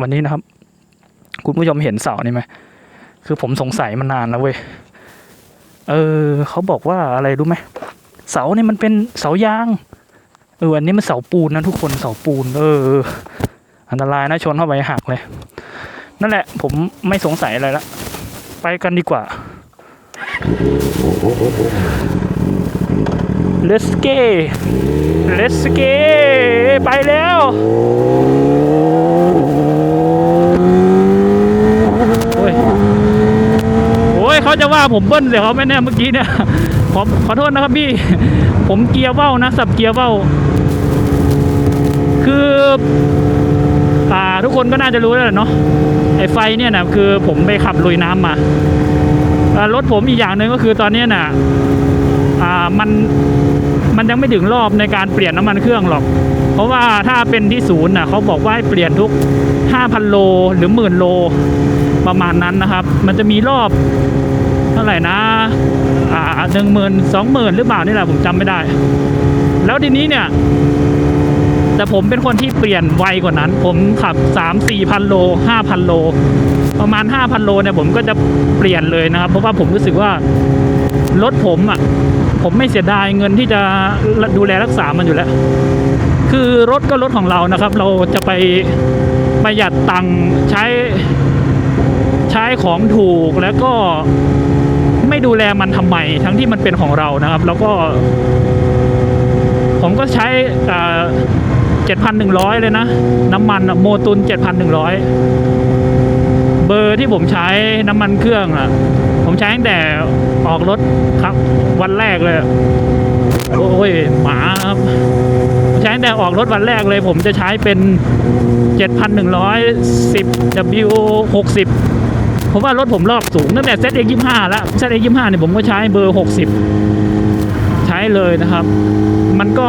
วันนี้นะครับ คุณผู้ชมเห็นเสานี่ไหมคือผมสงสัยมานานแล้วเว้ยเออเขาบอกว่าอะไรรู้ไหมเสาเนี่ยมันเป็นเสายางเอออันนี้มันเสาปูนนะทุกคนเสาปูน เออ อันตรายนะชนเข้าไปหักเลย นั่นแหละ ผมไม่สงสัยอะไรละไปกันดีกว่า Let's go Let's go ไปแล้ว โอ้ย โอ้ยเขา จะว่าผมเบิ้ลเดี๋ยวเขาไม่แน่เมื่อกี้เนี่ยขอขอโทษนะครับพี่ ผมเกียร์เบ้านะ สับเกียร์เบ้า คืออ่าทุกคนก็น่าจะรู้แล้วเนาะไอ้ไฟเนี่ยนะคือผมไปขับลุยน้ำมาอ่ารถผมอีกอย่างหนึ่งก็คือตอนนี้น่ะอ่ามันมันยังไม่ถึงรอบในการเปลี่ยนน้ำมันเครื่องหรอก เพราะว่าถ้าเป็นที่ศูนย์น่ะเขาบอกว่าให้เปลี่ยนทุก 5,000 โลหรือหมื่นโลประมาณนั้นนะครับ มันจะมีรอบ เท่าไหร่นะ อ่าหนึ่งหมื่นสองหมื่นหรือเปล่านี่แหละผมจำไม่ได้ แล้วทีนี้เนี่ย แต่ผมเป็นคนที่เปลี่ยนไวกว่านั้น ผมขับสามสี่พันโลห้าพันโล ประมาณห้าพันโลเนี่ยผมก็จะเปลี่ยนเลยนะครับ เพราะว่าผมรู้สึกว่ารถผมอะ ผมไม่เสียดายเงินที่จะดูแลรักษามันอยู่แล้ว คือรถก็รถของเรานะครับ เราจะไปประหยัดตังค์ใช้ใช้ของถูกแล้วก็ ไม่ดูแลมันทำไมทั้งที่มันเป็นของเรานะครับ แล้วก็ ผมก็ใช้เจ็ดพันหนึ่งร้อยเลยนะ น้ำมันโมตุนเจ็ดพันหนึ่งร้อยเบอร์ที่ผมใช้น้ำมันเครื่องอะ ผมใช้ตั้งแต่ออกรถครับ วันแรกเลย โอ้ยหมาครับใช้ตั้งแต่ออกรถวันแรกเลย ผมจะใช้เป็น 7,110 W 60 ผมว่ารถผมรอบสูงตั้งแต่ ZX 25แล้ว ZX 25เนี่ยผมก็ใช้เบอร์60ใช้เลยนะครับ มันก็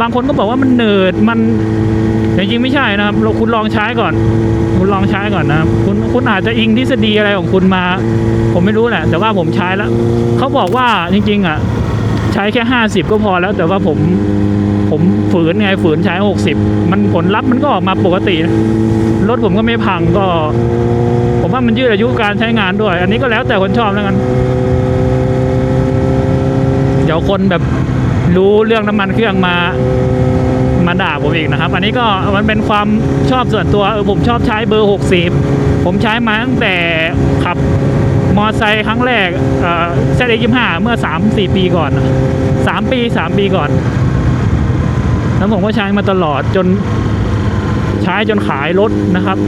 บางคนก็บอกว่ามันเนิร์ดมันจริงๆไม่ใช่นะครับเราคุณลองใช้ก่อน คุณลองใช้ก่อนนะคุณคุณอาจจะอิงทฤษฎีอะไรของคุณมา ผมไม่รู้แหละแต่ว่าผมใช้แล้วเขาบอกว่าจริง ๆ อะ ใช้แค่50ก็พอแล้ว แต่ว่าผมผมฝืนไงฝืนใช้60มันผลลัพธ์มันก็ออกมาปกตินะ รถผมก็ไม่พังก็ ผมว่ามันยืดอายุการใช้งานด้วย อันนี้ก็แล้วแต่คนชอบแล้วกัน เดี๋ยวคนแบบรู้เรื่องน้ำมันเครื่องมามาด่าผมอีกนะครับ อันนี้ก็มันเป็นความชอบส่วนตัวเออผมชอบใช้เบอร์ 60 ผมใช้มาตั้งแต่ขับมอไซค์ครั้งแรกเอ่อเซตเอ็กยี่ห้าเมื่อสามสี่ปีก่อนสามปีสามปีก่อน แล้วผมก็ใช้มาตลอดจน ใช้จนขายรถนะครับ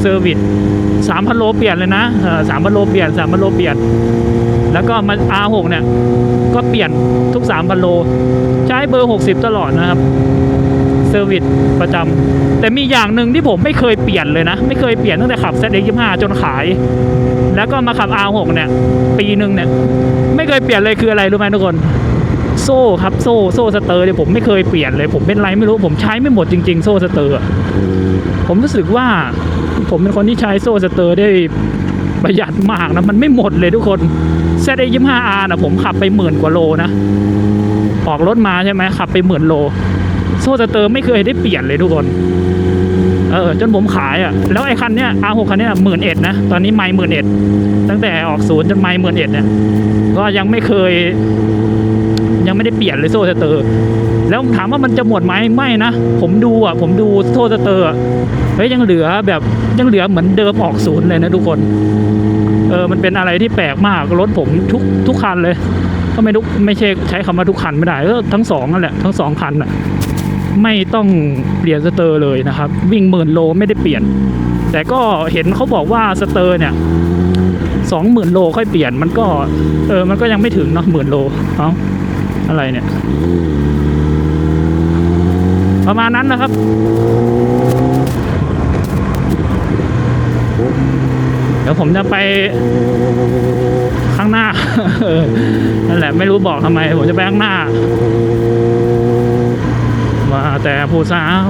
เซอร์วิสสามพันโลเปลี่ยนเลยนะสามพันโลเปลี่ยนสามพันโลเปลี่ยน แล้วก็มา R6 เนี่ย ก็เปลี่ยนทุกสามพันโล ใช้เบอร์หกสิบตลอดนะครับเซอร์วิสประจำแต่มีอย่างหนึ่งที่ผมไม่เคยเปลี่ยนเลยนะ ไม่เคยเปลี่ยนตั้งแต่ขับ ZX25 จนขาย แล้วก็มาขับ R6 เนี่ย ปีหนึ่งเนี่ย ไม่เคยเปลี่ยนเลยคืออะไรรู้ไหมทุกคน โซ่ครับโซ่โซ่สเตอร์เนี่ยผมไม่เคยเปลี่ยนเลย ผมเป็นไรไม่รู้ผมใช้ไม่หมดจริง ๆ โซ่สเตอร์ผมรู้สึกว่า ผมเป็นคนที่ใช้โซ่สเตอร์ได้ประหยัดมากนะมันไม่หมดเลยทุกคน ZX25R นะผมขับไปหมื่นกว่าโลนะออกรถมาใช่ไหมขับไปหมื่นโล โซ่สเตอร์ไม่เคยได้เปลี่ยนเลยทุกคนเออจนผมขายอะแล้วไอ้คันเนี้ย R6 คันเนี้ยหมื่นเอ็ดนะ ตอนนี้ไม่หมื่นเอ็ดตั้งแต่ออกศูนย์จนไม่หมื่นเอ็ดเนี่ยก็ยังไม่เคย ยังไม่ได้เปลี่ยนเลยโซ่สเตอร์แล้วถามว่ามันจะหมดไหมไม่นะ ผมดูอะ ผมดูโซ่สเตอร์อะเฮ้ยยังเหลือแบบยังเหลือเหมือนเดิมออกศูนย์เลยนะทุกคนเออมันเป็นอะไรที่แปลกมากรถผมทุกทุกคันเลย ก็ไม่ทุกไม่ใช่ใช้คำว่าทุกคันไม่ได้ก็ทั้งสองนั่นแหละทั้งสองคันอะไม่ต้องเปลี่ยนสเตอร์เลยนะครับ วิ่งหมื่นโลไม่ได้เปลี่ยน แต่ก็เห็นเขาบอกว่าสเตอร์เนี่ยสองหมื่นโลค่อยเปลี่ยนมันก็เออมันก็ยังไม่ถึงเนาะหมื่นโลเอ้า อะไรเนี่ย ประมาณนั้นนะครับ เดี๋ยวผมจะไปข้างหน้า นั่นแหละไม่รู้บอกทำไม ผมจะไปข้างหน้าว่าแต่ผู้สาว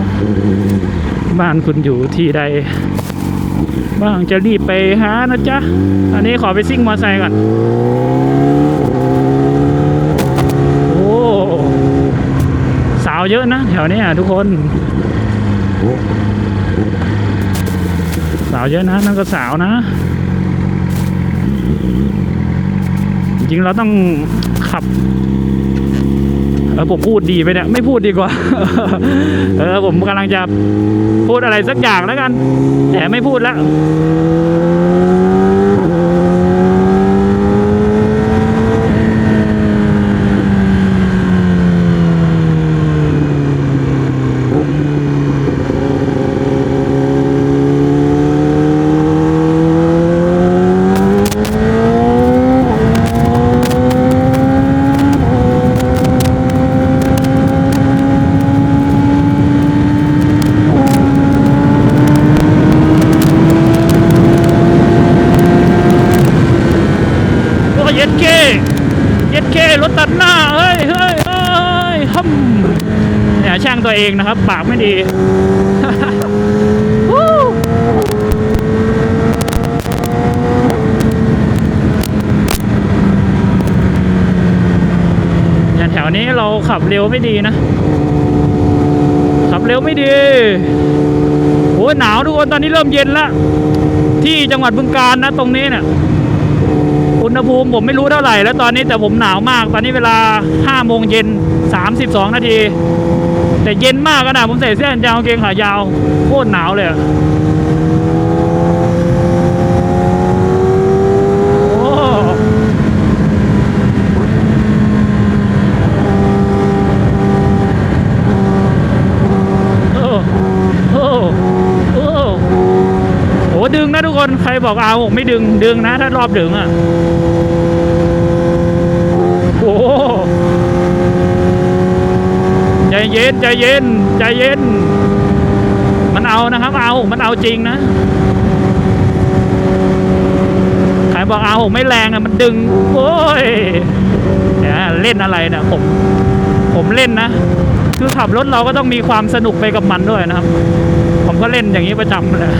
บ้านคุณอยู่ที่ใดบ้างจะรีบไปหานะจ๊ะ อันนี้ขอไปซิ่งมอเตอร์ไซค์ก่อน โอ้ สาวเยอะนะแถวนี้ทุกคน สาวเยอะนะนั่นก็สาวนะ จริงเราต้องขับเออผมพูดดีไปเนี่ยไม่พูดดีกว่า เออผมกำลังจะพูดอะไรสักอย่างแล้วกัน แต่ไม่พูดแล้ว โอ้เย็ดเก้เย็ดเก้รถตัดหน้า เฮ้ยเฮ้ยเฮ้ยฮึมเนี่ยช่างตัวเองนะ ครับ ปากไม่ดีอย่างแถวนี้เราขับเร็วไม่ดีนะ ขับเร็วไม่ดีโอ้ยหนาวทุกคนตอนนี้เริ่มเย็นละที่จังหวัดบึงกาฬนะตรงนี้เนี่ยอุณหภูมิผมไม่รู้เท่าไหร่แล้วตอนนี้แต่ผมหนาวมาก ตอนนี้เวลา5โมงเย็น32 นาที แต่เย็นมากขนาดผมใส่เสื้อแขนยาวกางเกงขายาวโคตรหนาวเลยอะโอ้โอ้โอ้โอ้โอ้ดึงนะทุกคน ใครบอกเอาไม่ดึงดึงนะ ถ้ารอบดึงอะอ้ใจ เย็นใจเย็นใจเย็น มันเอานะครับ เอา มันเอาจริงนะใครบอกเอาไม่แรงอะมันดึง โอ้ยเนี่ยเล่นอะไรเนี่ยผม ผมเล่นนะ คือขับรถเราก็ต้องมีความสนุกไปกับมันด้วยนะครับ ผมก็เล่นอย่างนี้ประจำเลย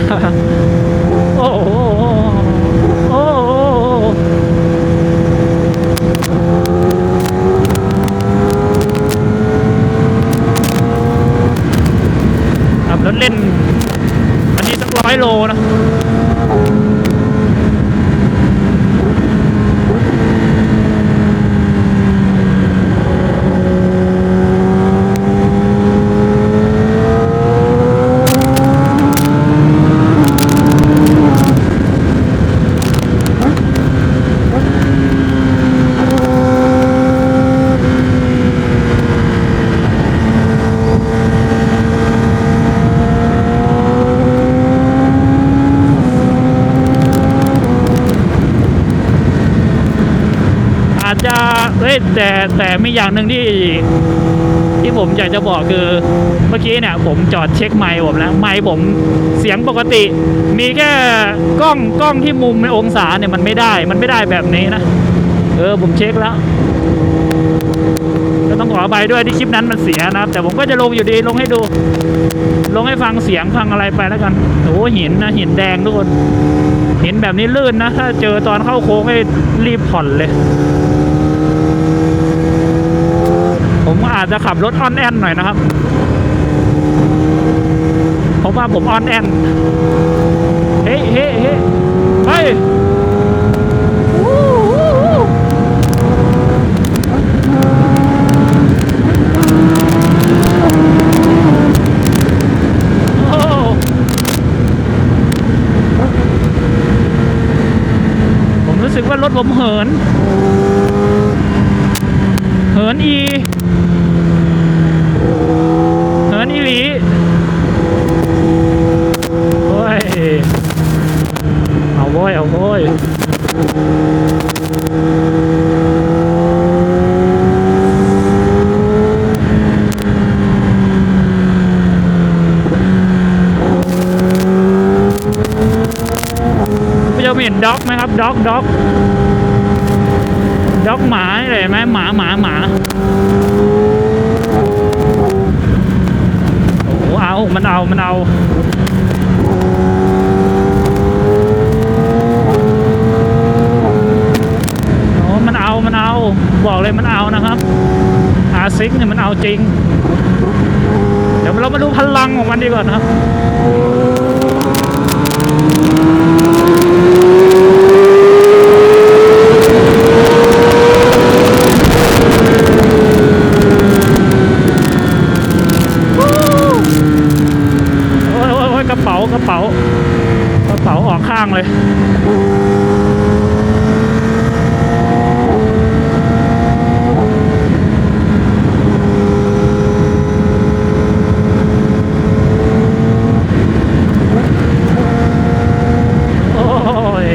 500 โลนะ มีอย่างหนึ่งที่ ที่ผมอยากจะบอกคือ เมื่อกี้เนี่ย ผมจอดเช็คไมค์ผมแล้วไมค์ผมเสียงปกติ มีแค่กล้องกล้องที่มุมในองศาเนี่ยมันไม่ได้ มันไม่ได้แบบนี้นะ เออผมเช็คแล้วก็ต้องขออภัยด้วยที่คลิปนั้นมันเสียนะครับ แต่ผมก็จะลงอยู่ดีลงให้ดู ลงให้ฟังเสียงฟังอะไรไปแล้วกันโอ้หหินนะหินแดงทุกคนหินแบบนี้ลื่นนะ ถ้าเจอตอนเข้าโค้งให้รีบผ่อนเลย ผมอาจจะขับรถออนแอนหน่อยนะครับเพราะว่าผมออนแอนเฮ้เฮ้เฮ้เฮ้ยผมรู้สึกว่ารถผมเหิน เหินอี เหินอีหลี โอ้ย เอาโว้ย เอาโว้ย พี่จะเห็น ด็อกด็อกด็อกหมานี่เลยไหมหมาหมาหมาโอ้โหเอามันเอามันเอาโอ้มันเอามันเอา บอกเลยมันเอานะครับอาซิกเนี่ยมันเอาจริง เดี๋ยวเรามาดูพลังของมันดีกว่านะครับ กระเป๋ากระเป๋ากระเป๋าออกข้างเลย โอ้ย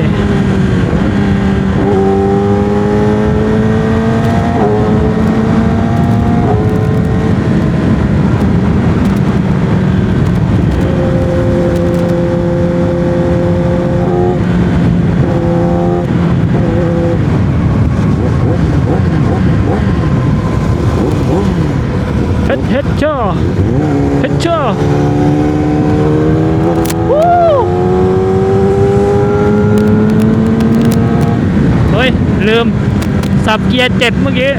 เฮ็ดเฮ็ดเจ้าเฮ็ดเจ้าวู้เฮ้ย ลืม สับเกียร์เจ็ดเมื่อกี้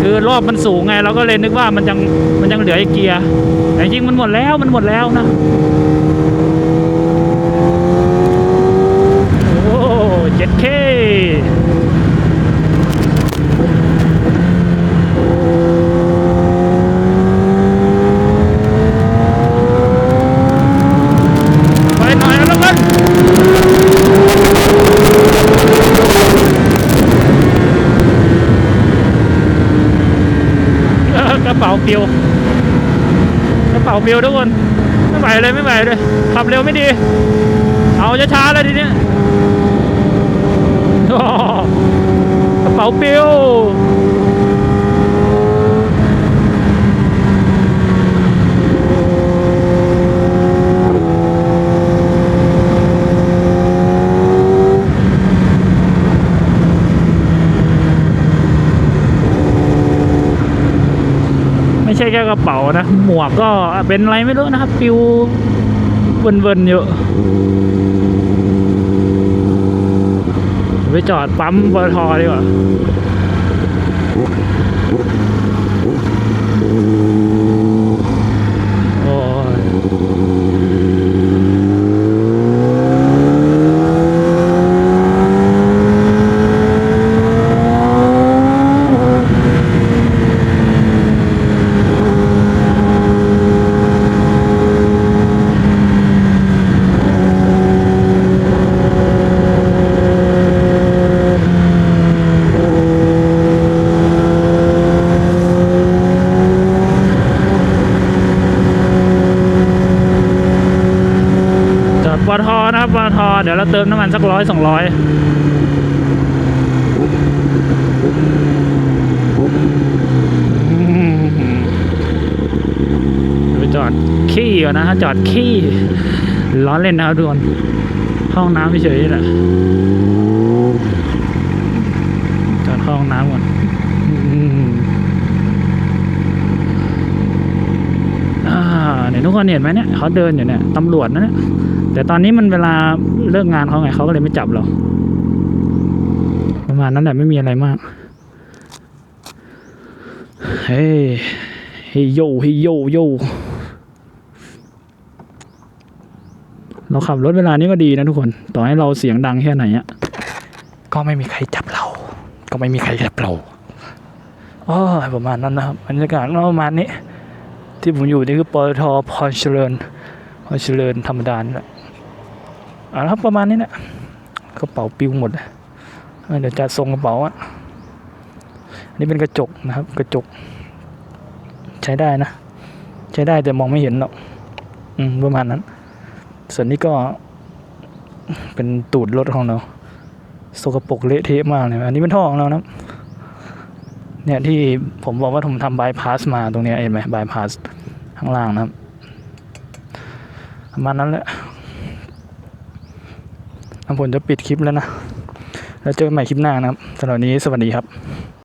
คือรอบมันสูงไงเราก็เลยนึกว่ามันยังมันยังเหลืออีกเกียร์แต่จริงมันหมดแล้วมันหมดแล้วนะโอ้เจ็ดเค ไปหน่อยแล้วกันเออกระเป๋าปิว กระเป๋าปิวทุกคน ไม่ไหวเลยไม่ไหวเลย ขับเร็วไม่ดี เอาช้าๆเลยทีเนี้ยอ้กระเป๋าปิว ไม่ใช่แค่กระเป๋า นะ หมวกก็เป็นอะไรไม่รู้นะครับปิวเวินๆเยอะไปจอดปั๊มปตทดีกว่าโอ้ยจอดปตทนะครับปตท เติมน้ำมันสักร้อยสองร้อยไปจอดขี้ก่อนนะฮะจอดขี้ล้อเล่นนะครับทุกคนห้องน้ำเฉยๆนี่แหละจอดห้องน้ำก่อนอ่าเนี่ยทุกคนเห็นไหมเนี่ยเขาเดินอยู่เนี่ยตำรวจนะเนี่ย แต่ตอนนี้มันเวลาเลิกงานเขาไงเขาก็เลยไม่จับเราประมาณนั้นแหละไม่มีอะไรมาก เฮ้ยเฮ้ยโยเฮ้ยโยโยเราขับรถเวลานี้ก็ดีนะทุกคน ต่อให้เราเสียงดังแค่ไหนอะก็ไม่มีใครจับเรา ก็ไม่มีใครจับเราอ๋อประมาณนั้นนะครับบรรยากาศก็ประมาณนี้ ที่ผมอยู่นี่คือปตทพรเจริญพรเจริญธรรมดานี่แหละ อ่าครับประมาณนี้นะกระเป๋าปิวหมดเลยเดี๋ยวจะส่งกระเป๋าอะอันนี้เป็นกระจกนะครับ กระจก ใช้ได้นะ ใช้ได้แต่มองไม่เห็นหรอกอืมประมาณนั้น ส่วนนี้ก็ เป็นตูดรถของเราสกปรกเละเทะมากเลยอันนี้เป็นท่อของเรานะเนี่ยที่ผมบอกว่าผมทำบายพาสมาตรงนี้เห็นไหมบายพาสข้างล่างนะครับประมาณนั้นแหละ ผมจะปิดคลิปแล้วนะ แล้วเจอกันใหม่คลิปหน้านะครับสำหรับวันนี้สวัสดีครับ